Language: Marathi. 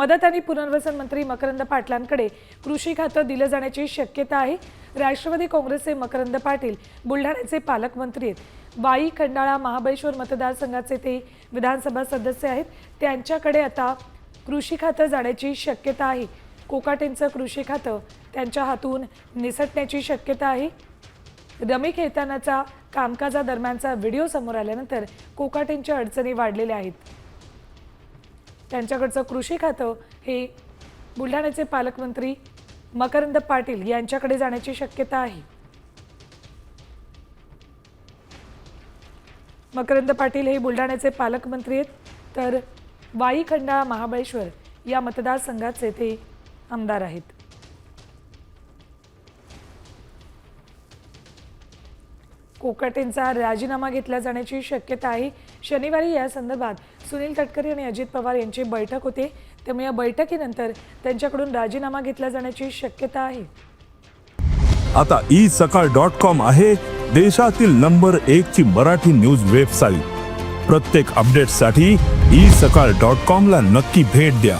मदत आणि पुनर्वसन मंत्री मकरंद पाटलांकडे कृषी खातं दिलं जाण्याची शक्यता आहे. राष्ट्रवादी काँग्रेसचे मकरंद पाटील बुलढाण्याचे पालकमंत्री आहेत. वाई खंडाळा महाबळेश्वर मतदारसंघाचे ते विधानसभा सदस्य आहेत. त्यांच्याकडे आता कृषी खातं जाण्याची शक्यता आहे. कोकाटेंचं कृषी खातं त्यांच्या हातून निसटण्याची शक्यता आहे. रमी खेळतानाचा कामकाजादरम्यानचा व्हिडिओ समोर आल्यानंतर कोकाटेंच्या अडचणी वाढलेल्या आहेत. त्यांच्याकडचं कृषी खातं हे बुलढाण्याचे पालकमंत्री मकरंद पाटील यांच्याकडे जाण्याची शक्यता आहे. मकरंद पाटील हे बुलढाण्याचे पालकमंत्री आहेत. तर वाई खंडाळा महाबळेश्वर या मतदारसंघाचे ते आमदार आहेत. कोकाटेंचा राजीनामा घेतला जाण्याची शक्यता आहे शनिवारी या संदर्भात सुनील तटकरे आणि अजित पवार यांची बैठक होते. त्यामुळे या बैठकीनंतर त्यांच्याकडून राजीनामा घेतला जाण्याची शक्यता आहे आता ई सकाळ डॉट कॉम आहे देशातील नंबर एक ची मराठी न्यूज वेबसाईट. प्रत्येक अपडेटसाठी ई सकाळ डॉट कॉम ला नक्की भेट द्या.